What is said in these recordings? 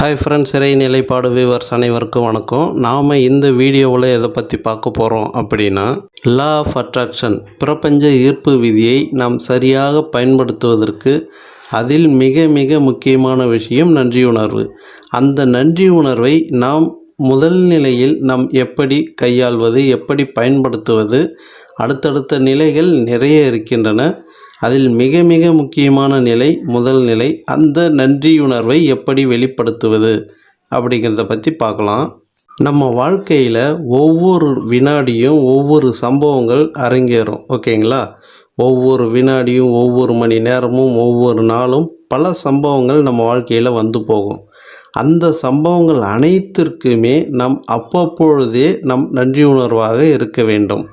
Hi friends சிறை நிலைப்பாடு viewers அனைவருக்கும் வணக்கம். நாம் இந்த வீடியோவில் எதை பற்றி பார்க்க போகிறோம் அப்படின்னா லா ஆஃப் அட்ராக்ஷன் பிரபஞ்ச ஈர்ப்பு விதியை நாம் சரியாக பயன்படுத்துவதற்கு அதில் மிக மிக முக்கியமான விஷயம் நன்றி உணர்வு. அந்த நன்றி உணர்வை நாம் முதல் நிலையில் நாம் எப்படி கையாள்வது எப்படி பயன்படுத்துவது அடுத்தடுத்த நிலைகள் நிறைய இருக்கின்றன. அதில் மிக மிக முக்கியமான நிலை முதல் நிலை அந்த நன்றியுணர்வை எப்படி வெளிப்படுத்துவது அப்படிங்கிறத பற்றி பார்க்கலாம். நம்ம வாழ்க்கையில் ஒவ்வொரு வினாடியும் ஒவ்வொரு சம்பவங்கள் அரங்கேறும் ஓகேங்களா? ஒவ்வொரு வினாடியும் ஒவ்வொரு மணி நேரமும் ஒவ்வொரு நாளும் பல சம்பவங்கள் நம்ம வாழ்க்கையில் வந்து போகும். அந்த சம்பவங்கள் அனைத்திற்குமே நம் அப்பப்பொழுதே நம் நன்றி உணர்வாக இருக்க வேண்டும்.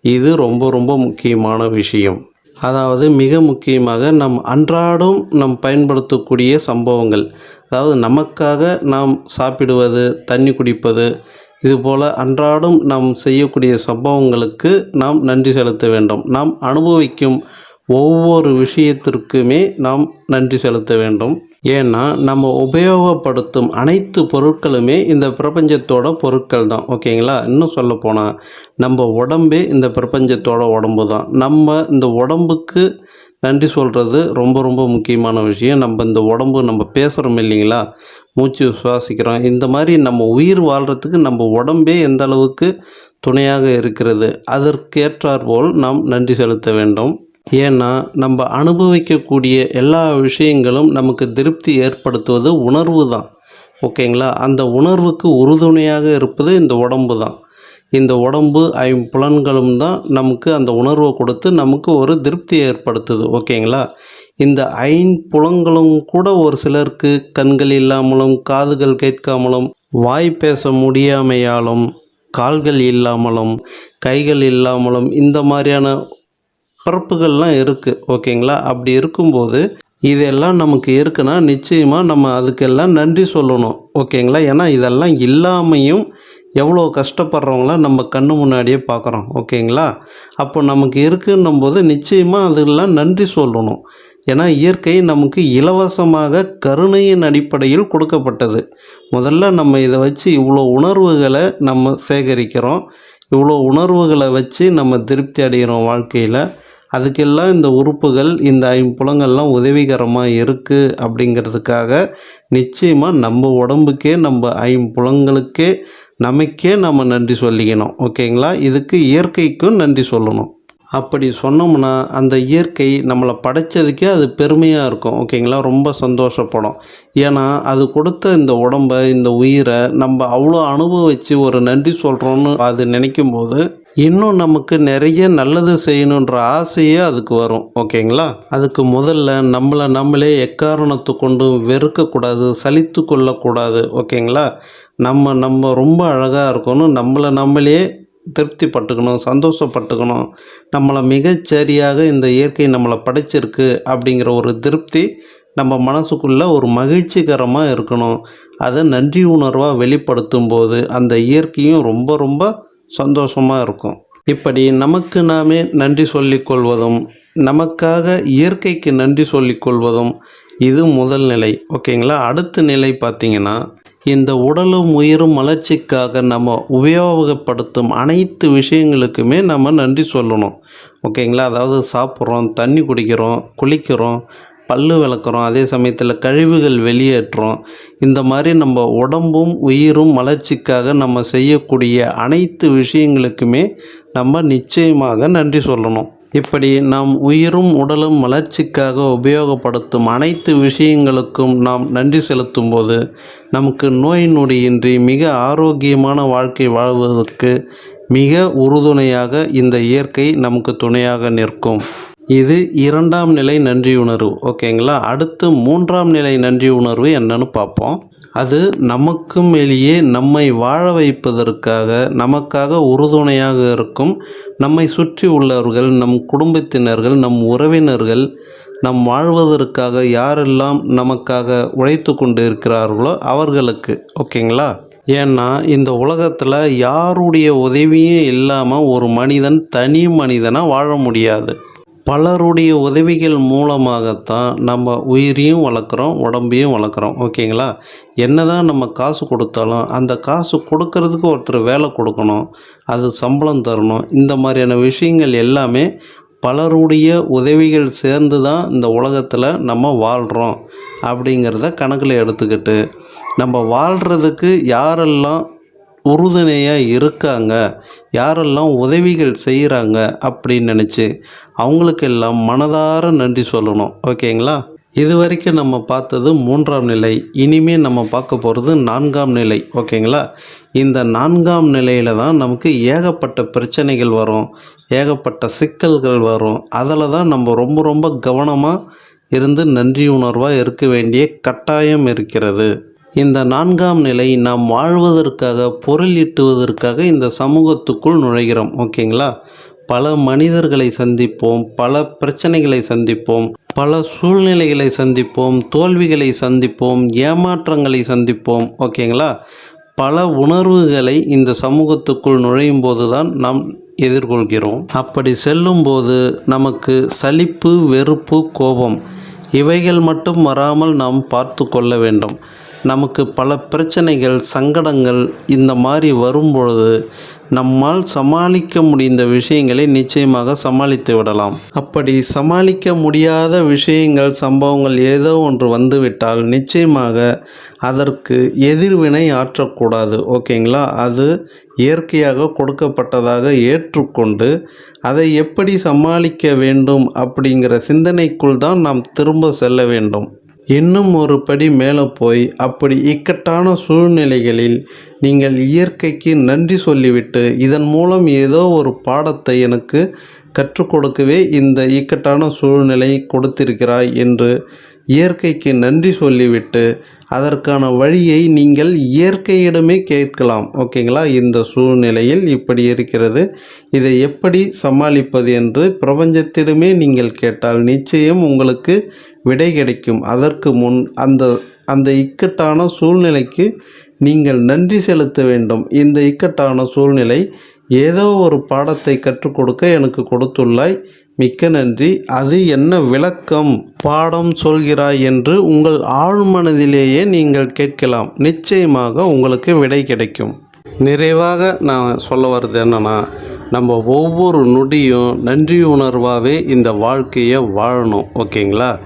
இது ரொம்ப ரொம்ப முக்கியமான விஷயம். அதாவது மிக முக்கியமாக நம் அன்றாடம் நம் பயன்படுத்தக்கூடிய சம்பவங்கள். அதாவது நமக்காக நாம் சாப்பிடுவது தண்ணி குடிப்பது இதுபோல் அன்றாடம் நாம் செய்யக்கூடிய சம்பவங்களுக்கு நாம் நன்றி செலுத்த வேண்டும். நாம் அனுபவிக்கும் ஒவ்வொரு விஷயத்திற்குமே நாம் நன்றி செலுத்த வேண்டும். ஏன்னா நம்ம உபயோகப்படுத்தும் அனைத்து பொருட்களுமே இந்த பிரபஞ்சத்தோட பொருட்கள் தான். ஓகேங்களா? இன்னும் சொல்ல போனால் நம்ம உடம்பே இந்த பிரபஞ்சத்தோட உடம்பு தான். நம்ம இந்த உடம்புக்கு நன்றி சொல்கிறது ரொம்ப ரொம்ப முக்கியமான விஷயம். நம்ம இந்த உடம்பு நம்ம பேசுகிறோம் இல்லைங்களா? மூச்சு சுவாசிக்கிறோம். இந்த மாதிரி நம்ம உயிர் வாழ்கிறதுக்கு நம்ம உடம்பே எந்த அளவுக்கு துணையாக இருக்கிறது அதற்கேற்றாற்போல் நாம் நன்றி செலுத்த வேண்டும். ஏன்னா நம்ம அனுபவிக்கக்கூடிய எல்லா விஷயங்களும் நமக்கு திருப்தி ஏற்படுத்துவது உணர்வு தான். ஓகேங்களா? அந்த உணர்வுக்கு உறுதுணையாக இருப்பது இந்த உடம்பு தான். இந்த உடம்பு ஐம்புலன்களும் தான் நமக்கு அந்த உணர்வை கொடுத்து நமக்கு ஒரு திருப்தி ஏற்படுத்துது. ஓகேங்களா? இந்த ஐம்புலங்களும் கூட ஒரு சிலருக்கு கண்கள் இல்லாமலும் காதுகள் கேட்காமலும் வாய் பேச முடியாமையாலும் கால்கள் இல்லாமலும் கைகள் இல்லாமலும் இந்த மாதிரியான பிறப்புகள்லாம் இருக்குது ஓகேங்களா? அப்படி இருக்கும்போது இதெல்லாம் நமக்கு இருக்குன்னா நிச்சயமாக நம்ம அதுக்கெல்லாம் நன்றி சொல்லணும் ஓகேங்களா? ஏன்னா இதெல்லாம் இல்லாமையும் எவ்வளோ கஷ்டப்படுறவங்களாம் நம்ம கண்ணு முன்னாடியே பார்க்குறோம் ஓகேங்களா? அப்போ நமக்கு இருக்குன்னும் போது நிச்சயமாக அதெல்லாம் நன்றி சொல்லணும். ஏன்னா இயற்கை நமக்கு இலவசமாக கருணையின் அடிப்படையில் கொடுக்கப்பட்டது. முதல்ல நம்ம இதை வச்சு இவ்வளோ உணர்வுகளை நம்ம சேகரிக்கிறோம். இவ்வளோ உணர்வுகளை வச்சு நம்ம திருப்தி அடைகிறோம் வாழ்க்கையில். அதுக்கெல்லாம் இந்த உறுப்புகள் இந்த ஐம்புலங்கள்லாம் உதவிகரமாக இருக்குது அப்படிங்கிறதுக்காக நிச்சயமாக நம்ம உடம்புக்கே நம்ம ஐம்புலங்களுக்கே நமக்கே நம்ம நன்றி சொல்லிக்கணும். ஓகேங்களா? இதுக்கு இயற்கைக்கும் நன்றி சொல்லணும். அப்படி சொன்னோம்னா அந்த இயற்கை நம்மளை படைச்சதுக்கே அது பெருமையாக இருக்கும். ஓகேங்களா? ரொம்ப சந்தோஷப்படும். ஏன்னா அது கொடுத்த இந்த உடம்பை இந்த உயிரை நம்ம அவ்வளோ அனுபவித்து ஒரு நன்றி சொல்கிறோன்னு அது நினைக்கும் போது இன்னும் நமக்கு நிறைய நல்லது செய்யணுன்ற ஆசையே அதுக்கு வரும் ஓகேங்களா? அதுக்கு முதல்ல நம்மளை நம்மளே எக்காரணத்தை கொண்டும் வெறுக்கக்கூடாது சலித்து கொள்ளக்கூடாது ஓகேங்களா? நம்ம நம்ம ரொம்ப அழகாக இருக்கணும் நம்மளை நம்மளே திருப்தி பட்டுக்கணும் சந்தோஷப்பட்டுக்கணும். நம்மளை மிகச்சரியாக இந்த இயற்கை நம்மளை படைச்சிருக்கு அப்படிங்கிற ஒரு திருப்தி நம்ம மனசுக்குள்ளே ஒரு மகிழ்ச்சிகரமாக இருக்கணும். அதை நன்றி உணர்வாக வெளிப்படுத்தும் போது அந்த இயற்கையும் ரொம்ப ரொம்ப சந்தோஷமாக இருக்கும். இப்படி நமக்கு நாமே நன்றி சொல்லிக்கொள்வதும் நமக்காக இயற்கைக்கு நன்றி சொல்லிக்கொள்வதும் இது முதல் நிலை. ஓகேங்களா அடுத்த நிலை பார்த்திங்கன்னா இந்த உடலும் உயிரும் வளர்ச்சிக்காக நம்ம உபயோகப்படுத்தும் அனைத்து விஷயங்களுக்குமே நம்ம நன்றி சொல்லணும். ஓகேங்களா அதாவது சாப்பிட்றோம் தண்ணி குடிக்கிறோம் குளிக்கிறோம் பல்லு விளக்குறோம் அதே சமயத்தில் கழிவுகள் வெளியேற்றோம். இந்த மாதிரி நம்ம உடம்பும் உயிரும் வளர்ச்சிக்காக நம்ம செய்யக்கூடிய அனைத்து விஷயங்களுக்குமே நம்ம நிச்சயமாக நன்றி சொல்லணும். இப்படி நாம் உயிரும் உடலும் வளர்ச்சிக்காக உபயோகப்படுத்தும் அனைத்து விஷயங்களுக்கும் நாம் நன்றி செலுத்தும் போது நமக்கு நோய் நொடியின்றி மிக ஆரோக்கியமான வாழ்க்கை வாழ்வதற்கு மிக உறுதுணையாக இந்த இயற்கை நமக்கு துணையாக நிற்கும். இது இரண்டாம் நிலை நன்றி உணர்வு ஓகேங்களா? அடுத்து மூன்றாம் நிலை நன்றி உணர்வு என்னன்னு பார்ப்போம். அது நமக்கு மேலேயே நம்மை வாழ வைப்பதற்காக நமக்காக உறுதுணையாக இருக்கும் நம்மை சுற்றி உள்ளவர்கள் நம் குடும்பத்தினர்கள் நம் உறவினர்கள் நம் வாழ்வதற்காக யாரெல்லாம் நமக்காக உழைத்து கொண்டு இருக்கிறார்களோ அவர்களுக்கு ஓகேங்களா? ஏன்னா இந்த உலகத்தில் யாருடைய உதவியும் இல்லாமல் ஒரு மனிதன் தனி மனிதனாக வாழ முடியாது. பலருடைய உதவிகள் மூலமாகத்தான் நம்ம உயிரையும் வளர்க்குறோம் உடம்பையும் வளர்க்குறோம். ஓகேங்களா? என்ன தான் நம்ம காசு கொடுத்தாலும் அந்த காசு கொடுக்கறதுக்கு ஒருத்தர் வேலை கொடுக்கணும் அது சம்பளம் தரணும். இந்த மாதிரியான விஷயங்கள் எல்லாமே பலருடைய உதவிகள் சேர்ந்து தான் இந்த உலகத்தில் நம்ம வாழ்கிறோம் அப்படிங்கிறத கணக்கில் எடுத்துக்கிட்டு நம்ம வாழ்கிறதுக்கு யாரெல்லாம் உறுதுணையாக இருக்காங்க. யாரெல்லாம் உதவிகள் செய்கிறாங்க அப்படின்னு நினச்சி அவங்களுக்கெல்லாம் மனதார நன்றி சொல்லணும். ஓகேங்களா? இது வரைக்கும் நம்ம பார்த்தது மூன்றாம் நிலை. இனிமேல் நம்ம பார்க்க போகிறது நான்காம் நிலை. ஓகேங்களா? இந்த நான்காம் நிலையில் தான் நமக்கு ஏகப்பட்ட பிரச்சனைகள் வரும். ஏகப்பட்ட சிக்கல்கள் வரும். அதில் தான் நம்ம ரொம்ப ரொம்ப கவனமாக இருந்து நன்றி உணர்வாக இருக்க வேண்டிய கட்டாயம் இருக்கிறது. இந்த நான்காம் நிலை நாம் வாழ்வதற்காக பொருள் ஈட்டுவதற்காக இந்த சமூகத்துக்குள் நுழைகிறோம் ஓகேங்களா? பல மனிதர்களை சந்திப்போம் பல பிரச்சனைகளை சந்திப்போம் பல சூழ்நிலைகளை சந்திப்போம் தோல்விகளை சந்திப்போம் ஏமாற்றங்களை சந்திப்போம் ஓகேங்களா? பல உணர்வுகளை இந்த சமூகத்துக்குள் நுழையும் போது தான் நாம் எதிர்கொள்கிறோம். அப்படி செல்லும்போது நமக்கு சலிப்பு வெறுப்பு கோபம் இவைகள் மட்டும் வராமல் நாம் பார்த்து கொள்ள வேண்டும். நமக்கு பல பிரச்சனைகள் சங்கடங்கள் இந்த மாதிரி வரும்பொழுது நம்மால் சமாளிக்க முடிந்த விஷயங்களை நிச்சயமாக சமாளித்து விடலாம். அப்படி சமாளிக்க முடியாத விஷயங்கள் சம்பவங்கள் ஏதோ ஒன்று வந்துவிட்டால் நிச்சயமாக அதற்கு எதிர்வினை ஆற்றக்கூடாது. ஓகேங்களா? அது இயற்கையாக கொடுக்கப்பட்டதாக ஏற்றுக்கொண்டு அதை எப்படி சமாளிக்க வேண்டும் அப்படிங்கிற சிந்தனைக்குள் தான் நாம் திரும்ப செல்ல வேண்டும். இன்னும் ஒரு படி மேலே போய் அப்படி இக்கட்டான சூழ்நிலைகளில் நீங்கள் இயற்கைக்கு நன்றி சொல்லிவிட்டு இதன் மூலம் ஏதோ ஒரு பாடத்தை எனக்கு கற்றுக் கொடுக்கவே இந்த இக்கட்டான சூழ்நிலை கொடுத்திருக்கிறாய் என்று இயற்கைக்கு நன்றி சொல்லிவிட்டு அதற்கான வழியை நீங்கள் இயற்கையிடமே கேட்கலாம். ஓகேங்களா? இந்த சூழ்நிலையில் இப்படி இருக்கிறது. இதை எப்படி சமாளிப்பது என்று பிரபஞ்சத்திடமே நீங்கள் கேட்டால் நிச்சயம் உங்களுக்கு விடை கிடைக்கும். அதற்கு முன் அந்த அந்த இக்கட்டான சூழ்நிலைக்கு நீங்கள் நன்றி செலுத்த வேண்டும். இந்த இக்கட்டான சூழ்நிலை ஏதோ ஒரு பாடத்தை கற்றுக் கொடுக்க எனக்கு கொடுத்துள்ளாய். மிக்க நன்றி. அது என்ன விளக்கம்? பாடம் சொல்கிறாய் என்று உங்கள் ஆழ்மனதிலேயே நீங்கள் கேட்கலாம். நிச்சயமாக உங்களுக்கு விடை கிடைக்கும். நிறைவாக நான் சொல்ல வர்றது என்னென்னா நம்ம ஒவ்வொரு நொடியும் நன்றி உணர்வாகவே இந்த வாழ்க்கையை வாழணும். ஓகேங்களா?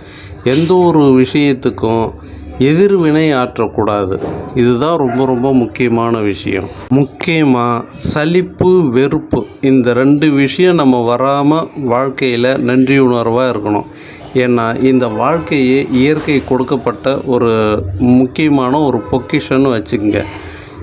எந்த ஒரு விஷயத்துக்கும் எதிர்வினை ஆற்றக்கூடாது. இதுதான் ரொம்ப ரொம்ப முக்கியமான விஷயம். முக்கியமாக சலிப்பு வெறுப்பு இந்த ரெண்டு விஷயம் நம்ம வராமல் வாழ்க்கையில் நன்றி உணர்வாக இருக்கணும். ஏன்னா இந்த வாழ்க்கையே இயற்கை கொடுக்கப்பட்ட ஒரு முக்கியமான ஒரு பொக்கிஷன்னு வச்சுக்கோங்க.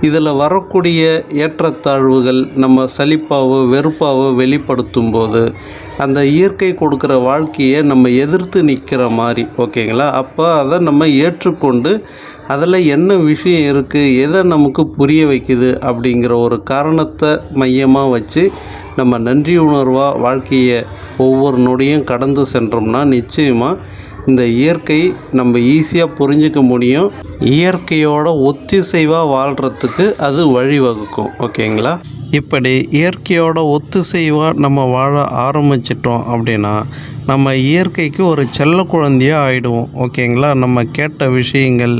இதில் வரக்கூடிய ஏற்றத்தாழ்வுகள் நம்ம சலிப்பாவோ வெறுப்பாவோ வெளிப்படுத்தும் போது அந்த இயற்கை கொடுக்குற வாழ்க்கையை நம்ம எதிர்த்து நிற்கிற மாதிரி ஓகேங்களா? அப்போ அதை நம்ம ஏற்றுக்கொண்டு அதில் என்ன விஷயம் இருக்குது எதை நமக்கு புரிய வைக்குது அப்படிங்கிற ஒரு காரணத்தை மையமாக வச்சு நம்ம நன்றி உணர்வாக வாழ்க்கையை ஒவ்வொரு நொடியும் கடந்து சென்றோம்னா நிச்சயமாக இந்த இயற்கை நம்ம ஈஸியாக புரிஞ்சிக்க முடியும். இயற்கையோட ஒத்திசைவாக வாழ்கிறதுக்கு அது வழிவகுக்கும் ஓகேங்களா? இப்படி இயற்கையோட ஒத்திசைவாக நம்ம வாழ ஆரம்பிச்சிட்டோம் அப்படின்னா நம்ம இயற்கைக்கு ஒரு செல்ல குழந்தையாக ஆகிடுவோம் ஓகேங்களா? நம்ம கேட்ட விஷயங்கள்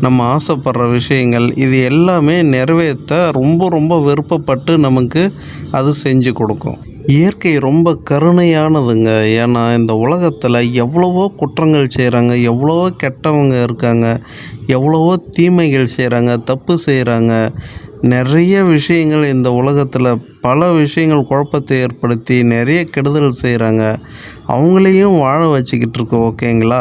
நம்ம ஆசைப்படுற விஷயங்கள் இது எல்லாமே நிறைவேற்ற ரொம்ப ரொம்ப விருப்பப்பட்டு நமக்கு அது செஞ்சு கொடுக்கும். இயற்கை ரொம்ப கருணையானதுங்க. ஏன்னா இந்த உலகத்தில் எவ்வளவோ குற்றங்கள் செய்கிறாங்க எவ்வளவோ கெட்டவங்க இருக்காங்க எவ்வளவோ தீமைகள் செய்கிறாங்க தப்பு செய்கிறாங்க நிறைய விஷயங்கள் இந்த உலகத்தில் பல விஷயங்கள் குழப்பத்தை ஏற்படுத்தி நிறைய கெடுதல் செய்கிறாங்க அவங்களையும் வாழ வச்சுக்கிட்டு இருக்கோம் ஓகேங்களா?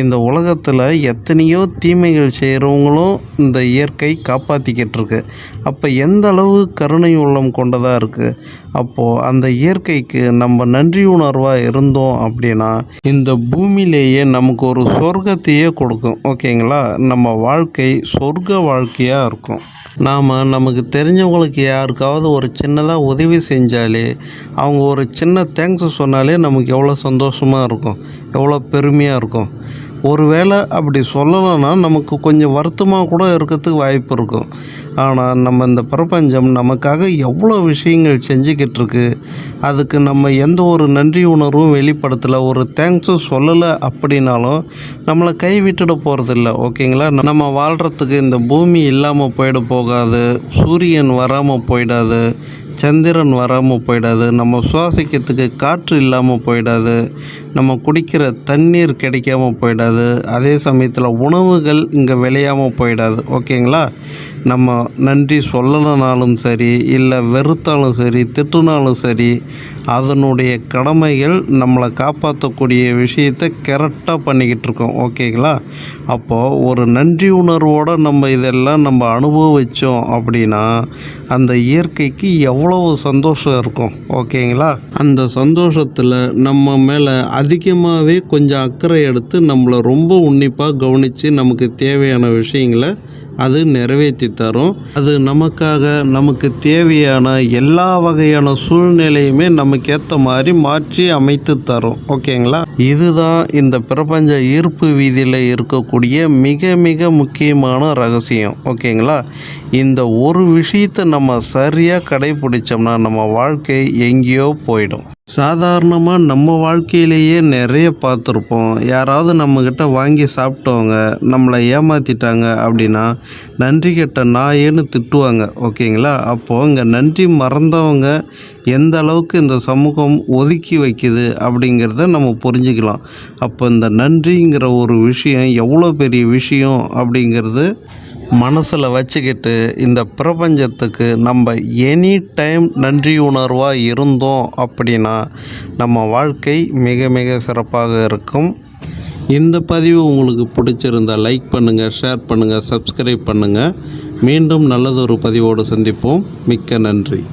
இந்த உலகத்தில் எத்தனையோ தீமைகள் செய்கிறவங்களும் இந்த இயற்கை காப்பாற்றிக்கிட்டு இருக்கு. அப்போ எந்த அளவு கருணை உள்ளம் கொண்டதாக இருக்குது அப்போது அந்த இயற்கைக்கு நம்ம நன்றி உணர்வாக இருந்தோம் அப்படின்னா இந்த பூமியிலேயே நமக்கு ஒரு சொர்க்கத்தையே கொடுக்கும் ஓகேங்களா? நம்ம வாழ்க்கை சொர்க்க வாழ்க்கையாக இருக்கும். நாம் நமக்கு தெரிஞ்சவங்களுக்கு யாருக்காவது ஒரு சின்னதாக உதவி செஞ்சாலே அவங்க ஒரு சின்ன தேங்க்ஸ் சொன்னாலே நமக்கு எவ்வளோ எவ்வளோ சந்தோஷமாக இருக்கும் எவ்வளோ பெருமையாக இருக்கும். ஒருவேளை அப்படி சொல்லலைன்னா நமக்கு கொஞ்சம் வருத்தமாக கூட இருக்கிறதுக்கு வாய்ப்பு இருக்கும். ஆனால் நம்ம இந்த பிரபஞ்சம் நமக்காக எவ்வளோ விஷயங்கள் செஞ்சுக்கிட்டு இருக்கு அதுக்கு நம்ம எந்த ஒரு நன்றி உணர்வும் வெளிப்படுத்தலை ஒரு தேங்க்ஸும் சொல்லலை அப்படின்னாலும் நம்மளை கைவிட்டுட போகிறதில்ல ஓகேங்களா? நம்ம வாழ்கிறதுக்கு இந்த பூமி இல்லாமல் போயிட போகாது சூரியன் வராமல் போயிடாது சந்திரன் வராமல் போயிடாது. நம்ம சுவாசிக்கிறதுக்கு காற்று இல்லாமல் போயிடாது. நம்ம குடிக்கிற தண்ணீர் கிடைக்காம போயிடாது. அதே சமயத்தில் உணவுகள் இங்கே விளையாமல் போயிடாது. ஓகேங்களா? நம்ம நன்றி சொல்லலைனாலும் சரி இல்லை வெறுத்தாலும் சரி திட்டுனாலும் சரி அதனுடைய கடமைகள் நம்மளை காப்பாற்றக்கூடிய விஷயத்தை கரெக்டாக பண்ணிக்கிட்டு இருக்கோம். ஓகேங்களா அப்போது ஒரு நன்றி உணர்வோடு நம்ம இதெல்லாம் நம்ம அனுபவித்தோம் அப்படின்னா அந்த இயற்கைக்கு எவ்வளவு சந்தோஷம் இருக்கும். ஓகேங்களா அந்த சந்தோஷத்தில் நம்ம மேலே அதிகமாகவே கொஞ்சம் அக்கறை எடுத்து நம்மளை ரொம்ப உன்னிப்பாக கவனித்து நமக்கு தேவையான விஷயங்களை அது நிறைவேற்றி தரும். அது நமக்காக நமக்கு தேவையான எல்லா வகையான சூழ்நிலையுமே நமக்கு ஏற்ற மாதிரி மாற்றி அமைத்து தரும். ஓகேங்களா? இதுதான் இந்த பிரபஞ்ச ஈர்ப்பு வீதியில் இருக்கக்கூடிய மிக மிக முக்கியமான ரகசியம். ஓகேங்களா? இந்த ஒரு விஷயத்தை நம்ம சரியாக கடைபிடிச்சோம்னா நம்ம வாழ்க்கை எங்கேயோ போயிடும். சாதாரணமாக நம்ம வாழ்க்கையிலேயே நிறைய பார்த்துருப்போம். யாராவது நம்மக்கிட்ட வாங்கி சாப்பிட்டவங்க நம்மளை ஏமாற்றிட்டாங்க அப்படின்னா நன்றி கெட்ட நாயேன்னு திட்டுவாங்க. ஓகேங்களா? அப்போது இங்கே நன்றி மறந்தவங்க எந்த அளவுக்கு இந்த சமூகம் ஒதுக்கி வைக்குது அப்படிங்கிறத நம்ம புரிஞ்சுக்கலாம். அப்போ இந்த நன்றிங்கிற ஒரு விஷயம் எவ்வளோ பெரிய விஷயம் அப்படிங்கிறது மனசில் வச்சுக்கிட்டு இந்த பிரபஞ்சத்துக்கு நம்ம எனி டைம் நன்றி உணர்வாக இருந்தோம் அப்படின்னா நம்ம வாழ்க்கை மிக மிக சிறப்பாக இருக்கும். இந்த பதிவு உங்களுக்கு பிடிச்சிருந்தால் லைக் பண்ணுங்கள் ஷேர் பண்ணுங்கள் சப்ஸ்கிரைப் பண்ணுங்கள் மீண்டும் நல்லதொரு பதிவோடு சந்திப்போம். மிக்க நன்றி.